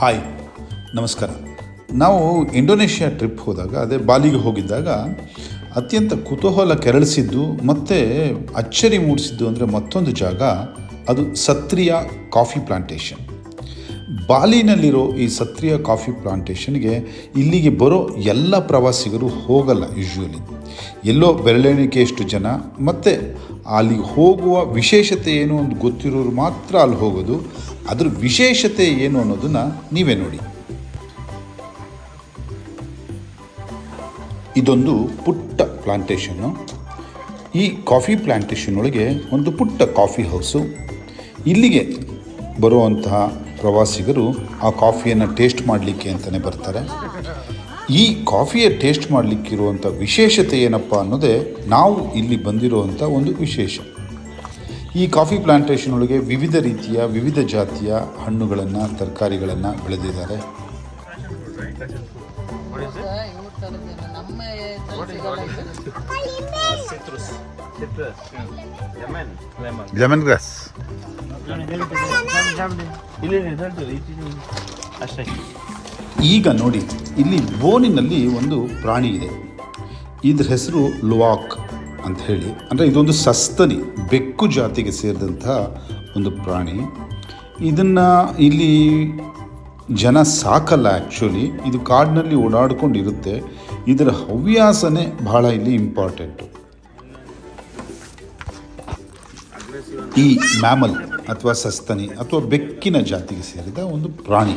Hi ನಮಸ್ಕಾರ. ನಾವು Indonesia trip ಹೋದಾಗ, ಅದೇ ಬಾಲಿಗೆ ಹೋಗಿದ್ದಾಗ, ಅತ್ಯಂತ ಕುತೂಹಲ ಕೆರಳಿಸಿದ್ದು, ಮತ್ತು ಅಚ್ಚರಿ ಮೂಡಿಸಿದ್ದು ಅಂದರೆ ಮತ್ತೊಂದು ಜಾಗ, ಅದು ಸತ್ರಿಯ ಕಾಫಿ ಪ್ಲಾಂಟೇಷನ್. ಬಾಲಿನಲ್ಲಿರೋ ಈ ಸತ್ರಿಯ ಕಾಫಿ ಪ್ಲಾಂಟೇಷನ್ಗೆ ಇಲ್ಲಿಗೆ ಬರೋ ಎಲ್ಲ ಪ್ರವಾಸಿಗರು ಹೋಗಲ್ಲ ಯೂಶ್ವಲಿ ಎಲ್ಲೋ ಬೆರಳೆಣಿಕೆಯಷ್ಟು ಜನ, ಮತ್ತು ಅಲ್ಲಿಗೆ ಹೋಗುವ ವಿಶೇಷತೆ ಏನು ಅಂತ ಗೊತ್ತಿರೋರು ಮಾತ್ರ ಅಲ್ಲಿ ಹೋಗೋದು. ಅದ್ರ ವಿಶೇಷತೆ ಏನು ಅನ್ನೋದನ್ನು ನೀವೇ ನೋಡಿ. ಇದೊಂದು ಪುಟ್ಟ ಪ್ಲಾಂಟೇಷನ್ನು ಈ ಕಾಫಿ ಪ್ಲಾಂಟೇಷನ್ ಒಳಗೆ ಒಂದು ಪುಟ್ಟ ಕಾಫಿ ಹೌಸು ಇಲ್ಲಿಗೆ ಬರುವಂತಹ ಪ್ರವಾಸಿಗರು ಆ ಕಾಫಿಯನ್ನು ಟೇಸ್ಟ್ ಮಾಡಲಿಕ್ಕೆ ಅಂತಲೇ ಬರ್ತಾರೆ. ಈ ಕಾಫಿಯ ಟೇಸ್ಟ್ ಮಾಡಲಿಕ್ಕಿರುವಂಥ ವಿಶೇಷತೆ ಏನಪ್ಪ ಅನ್ನೋದೇ ನಾವು ಇಲ್ಲಿ ಬಂದಿರುವಂಥ ಒಂದು ವಿಶೇಷ. ಈ ಕಾಫಿ ಪ್ಲಾಂಟೇಶನ್ ಒಳಗೆ ವಿವಿಧ ರೀತಿಯ ವಿವಿಧ ಜಾತಿಯ ಹಣ್ಣುಗಳನ್ನು ತರಕಾರಿಗಳನ್ನು ಬೆಳೆದಿದ್ದಾರೆ. ಲೆಮನ್ ಗ್ರಾಸ್ ಈಗ ನೋಡಿ ಇಲ್ಲಿ ಬೋನಿನಲ್ಲಿ ಒಂದು ಪ್ರಾಣಿ ಇದೆ. ಇದ್ರ ಹೆಸರು ಲುವಾಕ್. ಅಂತ ಹೇಳಿ. ಅಂದರೆ ಇದೊಂದು ಸಸ್ತನಿ, ಬೆಕ್ಕು ಜಾತಿಗೆ ಸೇರಿದಂತಹ ಒಂದು ಪ್ರಾಣಿ. ಇದನ್ನು ಇಲ್ಲಿ ಜನ ಸಾಕಲ್ಲ ಆ್ಯಕ್ಚುಲಿ ಇದು ಕಾಡಿನಲ್ಲಿ ಓಡಾಡ್ಕೊಂಡಿರುತ್ತೆ. ಇದರ ಹವ್ಯಾಸನೇ ಬಹಳ ಇಲ್ಲಿ ಇಂಪಾರ್ಟೆಂಟು ಈ ಮ್ಯಾಮಲ್ ಅಥವಾ ಸಸ್ತನಿ ಅಥವಾ ಬೆಕ್ಕಿನ ಜಾತಿಗೆ ಸೇರಿದ ಒಂದು ಪ್ರಾಣಿ.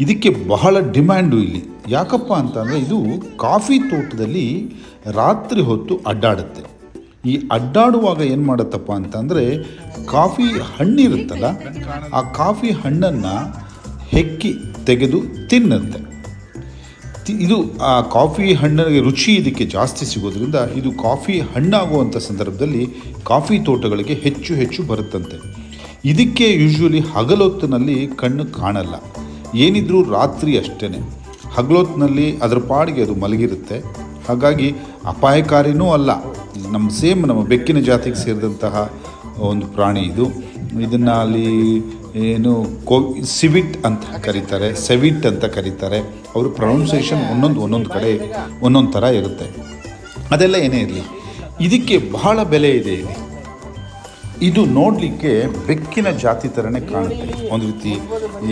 ಇದಕ್ಕೆ ಬಹಳ ಡಿಮ್ಯಾಂಡು ಇಲ್ಲಿ. ಯಾಕಪ್ಪ ಅಂತಂದರೆ ಇದು ಕಾಫಿ ತೋಟದಲ್ಲಿ ರಾತ್ರಿ ಹೊತ್ತು ಅಡ್ಡಾಡುತ್ತೆ. ಈ ಅಡ್ಡಾಡುವಾಗ ಏನು ಮಾಡುತ್ತಪ್ಪ ಅಂತಂದರೆ ಕಾಫಿ ಹಣ್ಣಿರುತ್ತಲ್ಲ ಆ ಕಾಫಿ ಹಣ್ಣನ್ನು ಹೆಕ್ಕಿ ತೆಗೆದು ತಿನ್ನುತ್ತೆ. ಇದು, ಆ ಕಾಫಿ ಹಣ್ಣಿಗೆ ರುಚಿ ಇದಕ್ಕೆ ಜಾಸ್ತಿ ಸಿಗೋದ್ರಿಂದ ಇದು ಕಾಫಿ ಹಣ್ಣಾಗುವಂಥ ಸಂದರ್ಭದಲ್ಲಿ ಕಾಫಿ ತೋಟಗಳಿಗೆ ಹೆಚ್ಚು ಹೆಚ್ಚು ಬರುತ್ತಂತೆ. ಇದಕ್ಕೆ ಯೂಶ್ವಲಿ ಹಗಲೊತ್ತಿನಲ್ಲಿ ಕಣ್ಣು ಕಾಣಲ್ಲ. ಏನಿದ್ರೂ ರಾತ್ರಿ ಅಷ್ಟೇ ಹಗಲೊತ್ತಿನಲ್ಲಿ ಅದರ ಪಾಡಿಗೆ ಅದು ಮಲಗಿರುತ್ತೆ. ಹಾಗಾಗಿ ಅಪಾಯಕಾರಿನೂ ಅಲ್ಲ. ನಮ್ಮ ಸೇಮ್ ನಮ್ಮ ಬೆಕ್ಕಿನ ಜಾತಿಗೆ ಸೇರಿದಂತಹ ಒಂದು ಪ್ರಾಣಿ ಇದು. ಇದನ್ನು ಅಲ್ಲಿ ಏನು ಕೋ ಸಿವಿಟ್ ಅಂತ ಕರೀತಾರೆ, ಸೆವಿಟ್ ಅಂತ ಕರೀತಾರೆ. ಅವರು ಪ್ರೊನೌನ್ಸೇಷನ್ ಒಂದೊಂದು ಒಂದೊಂದು ಕಡೆ ಒಂದೊಂದು ಥರ ಇರುತ್ತೆ. ಅದೆಲ್ಲ ಏನೇ ಇರಲಿ, ಇದಕ್ಕೆ ಬಹಳ ಬೆಲೆ ಇದೆ ಇಲ್ಲಿ. ಇದು ನೋಡಲಿಕ್ಕೆ ಬೆಕ್ಕಿನ ಜಾತಿ ಥರನೇ ಕಾಣುತ್ತೆ. ಒಂದು ರೀತಿ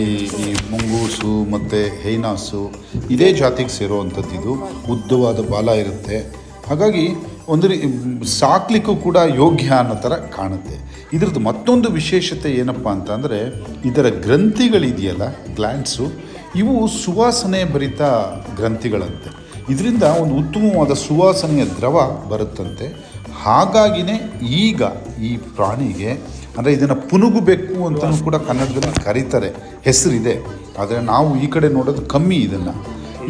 ಈ ಈ ಮುಂಗೂಸು ಮತ್ತು ಹೈನಾಸು ಇದೇ ಜಾತಿಗೆ ಸೇರುವಂಥದ್ದು ಇದು ಉದ್ದವಾದ ಬಾಲ ಇರುತ್ತೆ. ಹಾಗಾಗಿ ಒಂದು ರೀ, ಸಾಕ್ಲಿಕ್ಕೂ ಕೂಡ ಯೋಗ್ಯ ಅನ್ನೋ ಥರ ಕಾಣುತ್ತೆ. ಇದ್ರದ್ದು ಮತ್ತೊಂದು ವಿಶೇಷತೆ ಏನಪ್ಪ ಅಂತಂದರೆ, ಇದರ ಗ್ರಂಥಿಗಳಿದೆಯಲ್ಲ ಗ್ಲ್ಯಾಂಡ್ಸು ಇವು ಸುವಾಸನೆ ಭರಿತ ಗ್ರಂಥಿಗಳಂತೆ. ಇದರಿಂದ ಒಂದು ಉತ್ತಮವಾದ ಸುವಾಸನೆಯ ದ್ರವ ಬರುತ್ತಂತೆ. ಹಾಗಾಗಿನೇ ಈಗ ಈ ಪ್ರಾಣಿಗೆ, ಅಂದರೆ ಇದನ್ನು ಪುನುಗು ಬೆಕ್ಕು ಅಂತಲೂ ಕೂಡ ಕನ್ನಡದಲ್ಲಿ ಕರೀತಾರೆ, ಹೆಸರಿದೆ. ಆದರೆ ನಾವು ಈ ಕಡೆ ನೋಡೋದು ಕಮ್ಮಿ ಇದನ್ನು.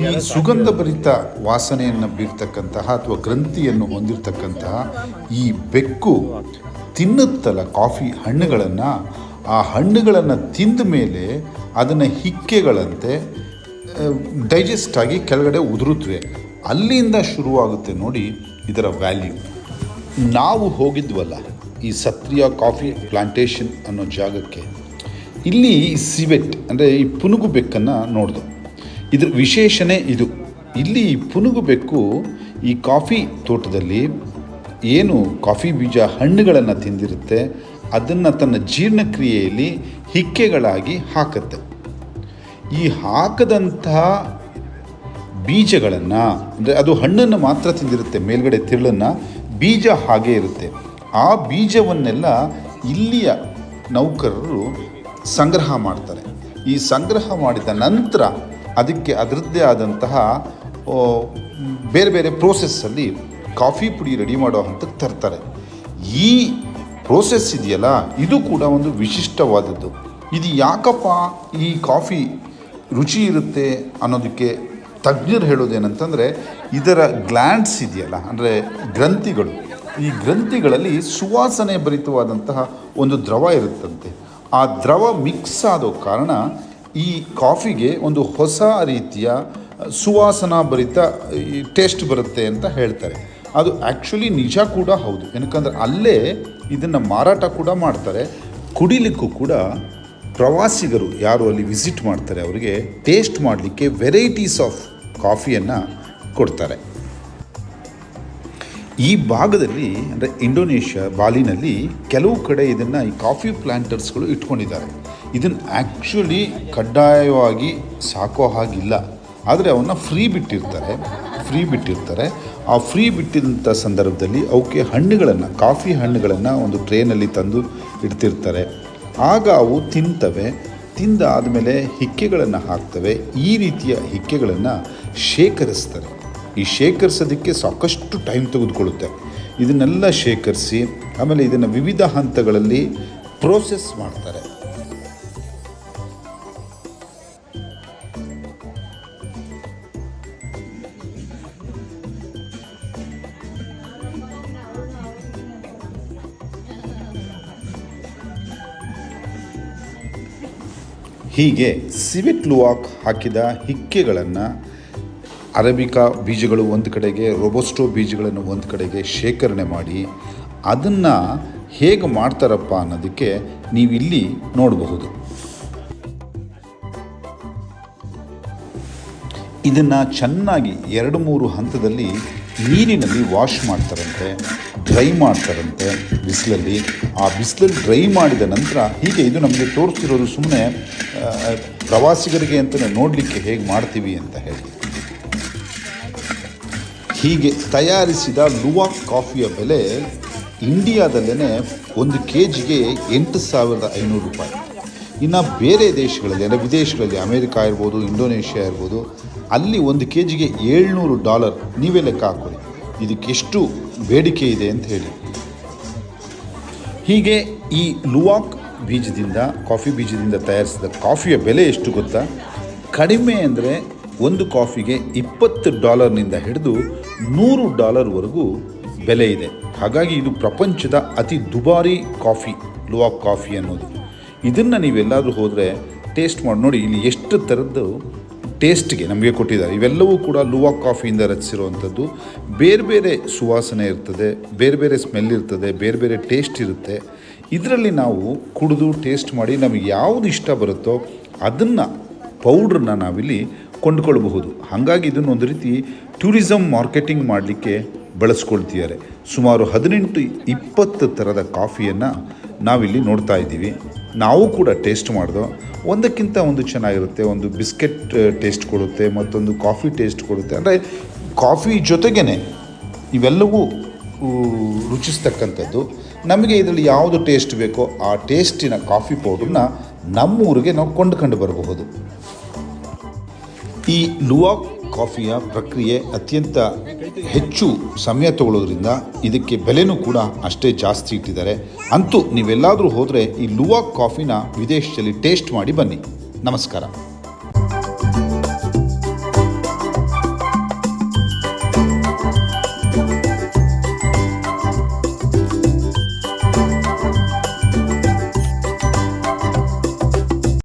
ಈ ಸುಗಂಧ ಭರಿತ ವಾಸನೆಯನ್ನು ಬೀರ್ತಕ್ಕಂತಹ ಅಥವಾ ಗ್ರಂಥಿಯನ್ನು ಹೊಂದಿರತಕ್ಕಂತಹ ಈ ಬೆಕ್ಕು ತಿನ್ನುತ್ತಲ್ಲ ಕಾಫಿ ಹಣ್ಣುಗಳನ್ನು, ಆ ಹಣ್ಣುಗಳನ್ನು ತಿಂದ ಮೇಲೆ ಅದನ್ನು ಹಿಕ್ಕೆಗಳಂತೆ ಡೈಜೆಸ್ಟ್ ಆಗಿ ಕೆಳಗಡೆ ಉದುರುತ್ತವೆ ಅಲ್ಲಿಂದ ಶುರುವಾಗುತ್ತೆ ನೋಡಿ ಇದರ ವ್ಯಾಲ್ಯೂ. ನಾವು ಹೋಗಿದ್ವಲ್ಲ ಈ ಸತ್ರಿಯ ಕಾಫಿ ಪ್ಲಾಂಟೇಶನ್ ಅನ್ನೋ ಜಾಗಕ್ಕೆ. ಇಲ್ಲಿ ಸಿವೆಟ್ ಅಂದರೆ ಈ ಪುನುಗು ಬೆಕ್ಕನ್ನು ನೋಡಿದೆ. ಇದ್ರ ವಿಶೇಷನೇ ಇದು. ಇಲ್ಲಿ ಪುನುಗು ಬೆಕ್ಕು ಈ ಕಾಫಿ ತೋಟದಲ್ಲಿ ಏನು ಕಾಫಿ ಬೀಜ ಹಣ್ಣುಗಳನ್ನು ತಿಂದಿರುತ್ತೆ, ಅದನ್ನು ತನ್ನ ಜೀರ್ಣಕ್ರಿಯೆಯಲ್ಲಿ ಹಿಕ್ಕೆಗಳಾಗಿ ಹಾಕುತ್ತೆ. ಈ ಹಾಕದಂತಹ ಬೀಜಗಳನ್ನು ಅಂದರೆ ಅದು ಹಣ್ಣನ್ನು ಮಾತ್ರ ತಿಂದಿರುತ್ತೆ, ಮೇಲ್ಗಡೆ ತಿರುಳನ್ನು ಬೀಜ ಹಾಗೆ ಇರುತ್ತೆ. ಆ ಬೀಜವನ್ನೆಲ್ಲ ಇಲ್ಲಿಯ ನೌಕರರು ಸಂಗ್ರಹ ಮಾಡ್ತಾರೆ. ಈ ಸಂಗ್ರಹ ಮಾಡಿದ ನಂತರ ಅದಕ್ಕೆ ಅದರದ್ದೇ ಆದಂತಹ ಬೇರೆ ಬೇರೆ ಪ್ರೋಸೆಸ್ಸಲ್ಲಿ ಕಾಫಿ ಪುಡಿ ರೆಡಿ ಮಾಡೋ ಹಂತಕ್ಕೆ ತರ್ತಾರೆ. ಈ ಪ್ರೋಸೆಸ್ ಇದೆಯಲ್ಲ, ಇದು ಕೂಡ ಒಂದು ವಿಶಿಷ್ಟವಾದದ್ದು. ಇದು ಯಾಕಪ್ಪ ಈ ಕಾಫಿ ರುಚಿ ಇರುತ್ತೆ ಅನ್ನೋದಕ್ಕೆ ತಜ್ಞರು ಹೇಳೋದೇನಂತಂದರೆ ಇದರ ಗ್ಲ್ಯಾಂಡ್ಸ್ ಇದೆಯಲ್ಲ, ಅಂದರೆ ಗ್ರಂಥಿಗಳು. ಈ ಗ್ರಂಥಿಗಳಲ್ಲಿ ಸುವಾಸನೆ ಭರಿತವಾದಂತಹ ಒಂದು ದ್ರವ ಇರುತ್ತಂತೆ. ಆ ದ್ರವ ಮಿಕ್ಸ್ ಆದೋ ಕಾರಣ ಈ ಕಾಫಿಗೆ ಒಂದು ಹೊಸ ರೀತಿಯ ಸುವಾಸನಾ ಭರಿತ ಟೇಸ್ಟ್ ಬರುತ್ತೆ ಅಂತ ಹೇಳ್ತಾರೆ. ಅದು ಆ್ಯಕ್ಚುಲಿ ನಿಜ ಕೂಡ ಹೌದು. ಏನಕ್ಕಂದ್ರೆ ಅಲ್ಲೇ ಇದನ್ನು ಮಾರಾಟ ಕೂಡ ಮಾಡ್ತಾರೆ. ಕುಡಿಲಿಕ್ಕೂ ಕೂಡ ಪ್ರವಾಸಿಗರು ಯಾರು ಅಲ್ಲಿ ವಿಸಿಟ್ ಮಾಡ್ತಾರೆ, ಅವರಿಗೆ ಟೇಸ್ಟ್ ಮಾಡಲಿಕ್ಕೆ ವೆರೈಟೀಸ್ ಆಫ್ ಕಾಫಿಯನ್ನು ಕೊಡ್ತಾರೆ. ಈ ಭಾಗದಲ್ಲಿ, ಅಂದರೆ ಇಂಡೋನೇಷ್ಯಾ, ಬಾಲಿನಲ್ಲಿ ಕೆಲವು ಕಡೆ ಇದನ್ನು ಈ ಕಾಫಿ ಪ್ಲ್ಯಾಂಟರ್ಸ್ಗಳು ಇಟ್ಕೊಂಡಿದ್ದಾರೆ. ಇದನ್ನು ಆ್ಯಕ್ಚುಲಿ ಕಡ್ಡಾಯವಾಗಿ ಸಾಕೋ ಹಾಗಿಲ್ಲ. ಆದರೆ ಅವನ್ನ ಫ್ರೀ ಬಿಟ್ಟಿರ್ತಾರೆ ಫ್ರೀ ಬಿಟ್ಟಿರ್ತಾರೆ. ಆ ಫ್ರೀ ಬಿಟ್ಟಿದಂಥ ಸಂದರ್ಭದಲ್ಲಿ ಅವಕ್ಕೆ ಹಣ್ಣುಗಳನ್ನು, ಕಾಫಿ ಹಣ್ಣುಗಳನ್ನು ಒಂದು ಟ್ರೇನಲ್ಲಿ ತಂದು ಇಡ್ತಿರ್ತಾರೆ. ಆಗ ಅವು ತಿಂತವೆ. ತಿಂದಾದಮೇಲೆ ಹಿಕ್ಕೆಗಳನ್ನು ಹಾಕ್ತವೆ. ಈ ರೀತಿಯ ಹಿಕ್ಕೆಗಳನ್ನು ಶೇಖರಿಸ್ತಾರೆ. ಈ ಶೇಖರಿಸೋದಕ್ಕೆ ಸಾಕಷ್ಟು ಟೈಮ್ ತೆಗೆದುಕೊಳ್ಳುತ್ತೆ. ಇದನ್ನೆಲ್ಲ ಶೇಖರಿಸಿ, ಆಮೇಲೆ ಇದನ್ನು ವಿವಿಧ ಹಂತಗಳಲ್ಲಿ ಪ್ರೋಸೆಸ್ ಮಾಡ್ತಾರೆ. ಹೀಗೆ ಸಿವಿಟ್ ಲುವಾಕ್ ಹಾಕಿದ ಹಿಕ್ಕೆಗಳನ್ನು ಅರಬಿಕಾ ಬೀಜಗಳು ಒಂದು ಕಡೆಗೆ, ರೊಬೊಸ್ಟೋ ಬೀಜಗಳನ್ನು ಒಂದು ಕಡೆಗೆ ಶೇಖರಣೆ ಮಾಡಿ, ಅದನ್ನು ಹೇಗೆ ಮಾಡ್ತಾರಪ್ಪ ಅನ್ನೋದಕ್ಕೆ ನೀವಿಲ್ಲಿ ನೋಡಬಹುದು. ಇದನ್ನು ಚೆನ್ನಾಗಿ ಎರಡು ಮೂರು ಹಂತದಲ್ಲಿ ನೀರಿನಲ್ಲಿ ವಾಶ್ ಮಾಡ್ತಾರಂತೆ, ಡ್ರೈ ಮಾಡ್ತಾರಂತೆ ಬಿಸಿಲಲ್ಲಿ. ಆ ಬಿಸಿಲಲ್ಲಿ ಡ್ರೈ ಮಾಡಿದ ನಂತರ ಹೀಗೆ ಇದು ನಮಗೆ ತೋರಿಸ್ತಿರೋದು ಸುಮ್ಮನೆ ಪ್ರವಾಸಿಗರಿಗೆ ಅಂತಲೇ ನೋಡಲಿಕ್ಕೆ ಹೇಗೆ ಮಾಡ್ತೀವಿ ಅಂತ ಹೇಳಿ. ಹೀಗೆ ತಯಾರಿಸಿದ ಲುವಾಕ್ ಕಾಫಿಯ ಬೆಲೆ ಇಂಡಿಯಾದಲ್ಲೇ ಒಂದು ಕೆ ಜಿಗೆ ಎಂಟು ಸಾವಿರದ ಐನೂರು ರೂಪಾಯಿ. ಇನ್ನು ಬೇರೆ ದೇಶಗಳಲ್ಲಿ, ಅಂದರೆ ವಿದೇಶಗಳಲ್ಲಿ, ಅಮೇರಿಕಾ ಇರ್ಬೋದು, ಇಂಡೋನೇಷ್ಯಾ ಇರ್ಬೋದು, ಅಲ್ಲಿ ಒಂದು ಕೆ ಜಿಗೆ ಏಳ್ನೂರು ಡಾಲರ್ ನೀವೇ ಲೆಕ್ಕ ಹಾಕೊಳ್ಳಿ ಇದಕ್ಕೆ ಎಷ್ಟು ಬೇಡಿಕೆ ಇದೆ ಅಂತ ಹೇಳಿ. ಹೀಗೆ ಈ ಲುವಾಕ್ ಬೀಜದಿಂದ, ಕಾಫಿ ಬೀಜದಿಂದ ತಯಾರಿಸಿದ ಕಾಫಿಯ ಬೆಲೆ ಎಷ್ಟು ಗೊತ್ತಾ? ಕಡಿಮೆ ಅಂದರೆ ಒಂದು ಕಾಫಿಗೆ ಇಪ್ಪತ್ತು ಡಾಲರ್ನಿಂದ ಹಿಡಿದು ನೂರು ಡಾಲರ್ವರೆಗೂ ಬೆಲೆ ಇದೆ. ಹಾಗಾಗಿ ಇದು ಪ್ರಪಂಚದ ಅತಿ ದುಬಾರಿ ಕಾಫಿ ಲುವಾಕ್ ಕಾಫಿ ಅನ್ನೋದು. ಇದನ್ನು ನೀವೆಲ್ಲಾದರೂ ಹೋದರೆ ಟೇಸ್ಟ್ ಮಾಡಿ, ನೋಡಿ ಇಲ್ಲಿ ಎಷ್ಟು ಥರದ್ದು ಟೇಸ್ಟ್ಗೆ ನಮಗೆ ಕೊಟ್ಟಿದ್ದಾರೆ. ಇವೆಲ್ಲವೂ ಕೂಡ ಲುವಾಕ್ ಕಾಫಿಯಿಂದ ರಚಿಸಿರುವಂಥದ್ದು. ಬೇರೆ ಬೇರೆ ಸುವಾಸನೆ ಇರ್ತದೆ, ಬೇರೆ ಬೇರೆ ಸ್ಮೆಲ್ ಇರ್ತದೆ, ಬೇರೆ ಬೇರೆ ಟೇಸ್ಟ್ ಇರುತ್ತೆ. ಇದರಲ್ಲಿ ನಾವು ಕುಡಿದು ಟೇಸ್ಟ್ ಮಾಡಿ ನಮಗೆ ಯಾವುದು ಇಷ್ಟ ಬರುತ್ತೋ ಅದನ್ನು ಪೌಡ್ರನ್ನ ನಾವಿಲ್ಲಿ ಕೊಂಡ್ಕೊಳ್ಬಹುದು ಹಾಗಾಗಿ ಇದನ್ನು ಒಂದು ರೀತಿ ಟೂರಿಸಮ್ ಮಾರ್ಕೆಟಿಂಗ್ ಮಾಡಲಿಕ್ಕೆ ಬಳಸ್ಕೊಳ್ತಿದ್ದಾರೆ. ಸುಮಾರು ಹದಿನೆಂಟು ಇಪ್ಪತ್ತು ಥರದ ಕಾಫಿಯನ್ನು ನಾವಿಲ್ಲಿ ನೋಡ್ತಾ ಇದ್ದೀವಿ. ನಾವು ಕೂಡ ಟೇಸ್ಟ್ ಮಾಡಿದೋ, ಒಂದಕ್ಕಿಂತ ಒಂದು ಚೆನ್ನಾಗಿರುತ್ತೆ, ಒಂದು ಬಿಸ್ಕೆಟ್ ಟೇಸ್ಟ್ ಕೊಡುತ್ತೆ, ಮತ್ತೊಂದು ಕಾಫಿ ಟೇಸ್ಟ್ ಕೊಡುತ್ತೆ. ಅಂದರೆ ಕಾಫಿ ಜೊತೆಗೇ ಇವೆಲ್ಲವೂ ರುಚಿಸ್ತಕ್ಕಂಥದ್ದು. ನಮಗೆ ಇದರಲ್ಲಿ ಯಾವುದು ಟೇಸ್ಟ್ ಬೇಕೋ ಆ ಟೇಸ್ಟಿನ ಕಾಫಿ ಪೌಡ್ರನ್ನ ನಮ್ಮೂರಿಗೆ ನಾವು ಕೊಂಡ್ಕೊಂಡು ಬರಬಹುದು. ಈ ಲುವಾಕ್ ಕಾಫಿಯ ಪ್ರಕ್ರಿಯೆ ಅತ್ಯಂತ ಹೆಚ್ಚು ಸಮಯ ತಗೊಳ್ಳೋದ್ರಿಂದ ಇದಕ್ಕೆ ಬೆಲೆನೂ ಕೂಡ ಅಷ್ಟೇ ಜಾಸ್ತಿ ಇಟ್ಟಿದ್ದಾರೆ. ಅಂತೂ ನೀವೆಲ್ಲಾದರೂ ಹೋದರೆ ಈ ಲುವಾಕ್ ಕಾಫಿನ ವಿದೇಶದಲ್ಲಿ ಟೇಸ್ಟ್ ಮಾಡಿ ಬನ್ನಿ. ನಮಸ್ಕಾರ.